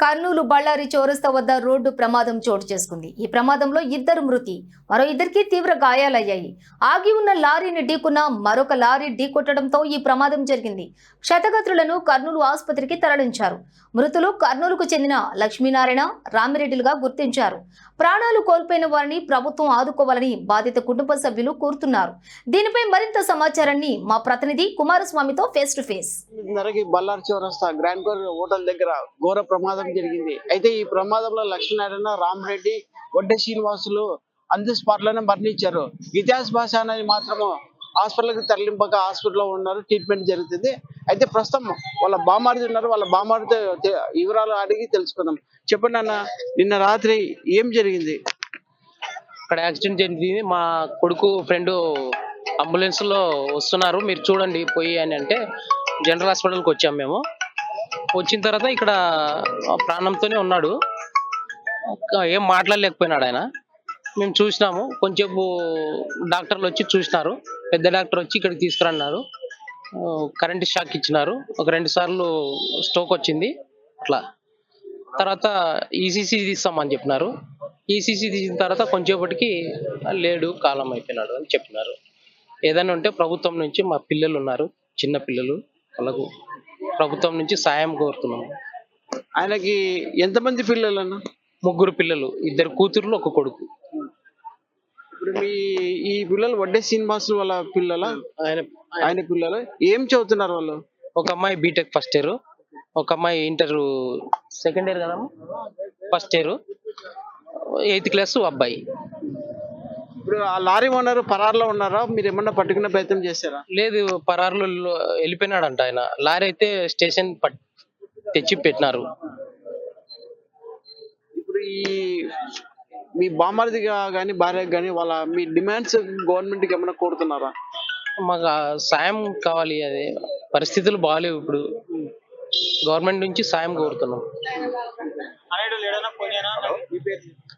కర్నూలు బళ్ళారి చౌరస్తా వద్ద రోడ్డు ప్రమాదం చోటు చేసుకుంది. ఈ ప్రమాదంలో ఇద్దరు మృతి మరో ఇద్దరికి తీవ్ర గాయాలయ్యాయి. ఆగి ఉన్న లారీని ఢీకున్న మరొక లారీ ఢీకొట్టడంతో ఈ ప్రమాదం జరిగింది. క్షతగతులను కర్నూలు ఆసుపత్రికి తరలించారు. మృతులు కర్నూలుకు చెందిన లక్ష్మీనారాయణ రామిరెడ్డిలుగా గుర్తించారు. ప్రాణాలు కోల్పోయిన వారిని ప్రభుత్వం ఆదుకోవాలని బాధిత కుటుంబ సభ్యులు కోరుతున్నారు. దీనిపై మరింత సమాచారాన్ని మా ప్రతినిధి కుమారస్వామితో face to face. Ballar Chaurasta grand hotel దగ్గర ఘోర ప్రమాదం జరిగింది. అయితే ఈ ప్రమాదంలో లక్ష్మీనారాయణ రామరెడ్డి వడ్డ శ్రీనివాసులు అందు స్పాట్లోనే మరణించారు. ఇతిహాస్ భాష అనేది మాత్రము హాస్పిటల్కి తరలింపక హాస్పిటల్లో ఉన్నారు ట్రీట్మెంట్ జరుగుతుంది. అయితే ప్రస్తుతం వాళ్ళ బామారిది ఉన్నారు. వాళ్ళ బామారితో వివరాలు అడిగి తెలుసుకుందాం. చెప్పండి అన్న నిన్న రాత్రి ఏం జరిగింది? ఇక్కడ యాక్సిడెంట్ జరిగింది. మా కొడుకు ఫ్రెండ్ అంబులెన్స్లో వస్తున్నారు. మీరు చూడండి పోయి అని అంటే జనరల్ హాస్పిటల్కి వచ్చాం మేము. వచ్చిన తర్వాత ఇక్కడ ప్రాణంతోనే ఉన్నాడు. ఏం మాట్లాడలేకపోయినాడు ఆయన. మేము చూసినాము. కొంచెంసేపు డాక్టర్లు వచ్చి చూసినారు. పెద్ద డాక్టర్ వచ్చి ఇక్కడికి తీసుకురన్నారు. కరెంట్ షాక్ ఇచ్చినారు. ఒక రెండు సార్లు స్ట్రోక్ వచ్చింది. అట్లా. తర్వాత ఈసీసీ తీస్తామని చెప్పినారు. ఈసీసీ తీసిన తర్వాత కొంచెంసేపటికి లేడు కాలం అయిపోయినాడు అని చెప్పినారు. ఏదైనా ఉంటే ప్రభుత్వం నుంచి మా పిల్లలు ఉన్నారు. చిన్న పిల్లలు వాళ్ళకు ప్రభుత్వం నుంచి సాయం కోరుతున్నాము ఆయనకి ఎంతమంది పిల్లలు అన్న ముగ్గురు పిల్లలు ఇద్దరు కూతుర్లు ఒక కొడుకు. ఇప్పుడు మీ ఈ పిల్లలు వడ్డే శ్రీనివాసులు వాళ్ళ పిల్లల? ఆయన ఆయన పిల్లలు? ఏం చదువుతున్నారు వాళ్ళు? ఒక అమ్మాయి బీటెక్ ఫస్ట్ ఇయర్ ఒక అమ్మాయి ఇంటర్ సెకండ్ ఇయర్ కదా ఫస్ట్ ఇయర్ ఎయిత్ క్లాస్ అబ్బాయి. ఇప్పుడు ఆ లారీ ఓనర్ పరారులో ఉన్నారా? మీరు ఏమన్నా పట్టుకునే ప్రయత్నం చేశారా? లేదు పరారులో వెళ్ళిపోయినాడంట ఆయన. లారీ అయితే స్టేషన్ తెచ్చి పెట్టినారు. ఇప్పుడు ఈ మీ బామర్దిగా కానీ భార్యకు కానీ వాళ్ళ మీ డిమాండ్స్ గవర్నమెంట్కి ఏమైనా కోరుతున్నారా? మాకు సాయం కావాలి అదే. పరిస్థితులు బాగాలేవు ఇప్పుడు. గవర్నమెంట్ నుంచి సాయం కోరుతున్నాం.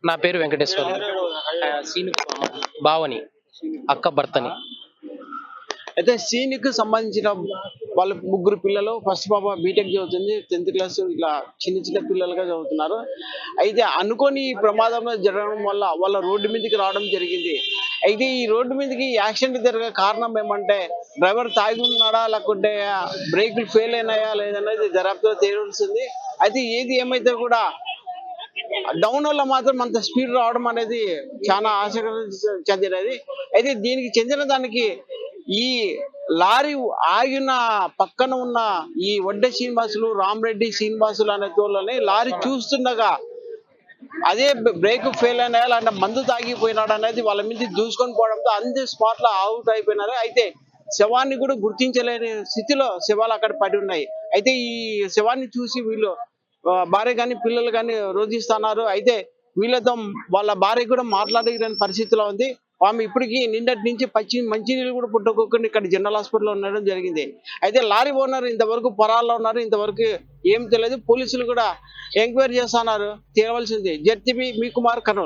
నా పేరు వెంకటేశ్వర భావని అక్క భర్తని. అయితే సీనిక్ సంబంధించిన వాళ్ళ ముగ్గురు పిల్లలు ఫస్ట్ పాప బీటెక్ చదువుతుంది టెన్త్ క్లాస్ ఇట్లా చిన్న చిన్న పిల్లలుగా చదువుతున్నారు. అయితే అనుకోని ప్రమాదంలో జరగడం వల్ల వాళ్ళ రోడ్డు మీదకి రావడం జరిగింది. అయితే ఈ రోడ్డు మీదకి యాక్సిడెంట్ జరిగే కారణం ఏమంటే డ్రైవర్ తాగి ఉన్నాడా లేకుంటే బ్రేకులు ఫెయిల్ అయినాయా లేదనేది జరాబ్తో తేలుస్తుంది అయితే ఏది ఏమైతే కూడా డౌన్ వల్ల మాత్రం అంత స్పీడ్ రావడం అనేది చాలా ఆసక్తి చెందినది అయితే దీనికి చెందిన దానికి ఈ లారీ ఆగిన పక్కన ఉన్న ఈ వడ్డే శ్రీనివాసులు రామరెడ్డి శ్రీనివాసులు అనే తోళ్ళని లారీ చూస్తుండగా అదే బ్రేక్ ఫెయిల్ అయినా లేదంటే మందు తాగిపోయినాడు అనేది వాళ్ళ మీద దూసుకొని పోవడంతో అందే స్పాట్లో అవుట్ అయిపోయినారు. అయితే శవాన్ని కూడా గుర్తించలేని స్థితిలో శవాలు అక్కడ పడి ఉన్నాయి. అయితే ఈ శవాన్ని చూసి వీళ్ళు భార్య కానీ పిల్లలు కానీ రోధిస్తున్నారు. అయితే వీళ్ళతో వాళ్ళ భార్య కూడా మాట్లాడలేని పరిస్థితిలో ఉంది. ఆమె ఇప్పటికీ నిన్నటి నుంచి పచ్చి మంచినీళ్ళు కూడా పుట్టుకోకుండా ఇక్కడ జనరల్ హాస్పిటల్లో ఉండడం జరిగింది. అయితే లారీ ఓనర్ ఇంతవరకు పొరాల్లో ఉన్నారు. ఇంతవరకు ఏం తెలియదు. పోలీసులు కూడా ఎంక్వైరీ చేస్తున్నారు. తేవలసింది జడ్తిబి మీ కుమార్ కర్నూలు.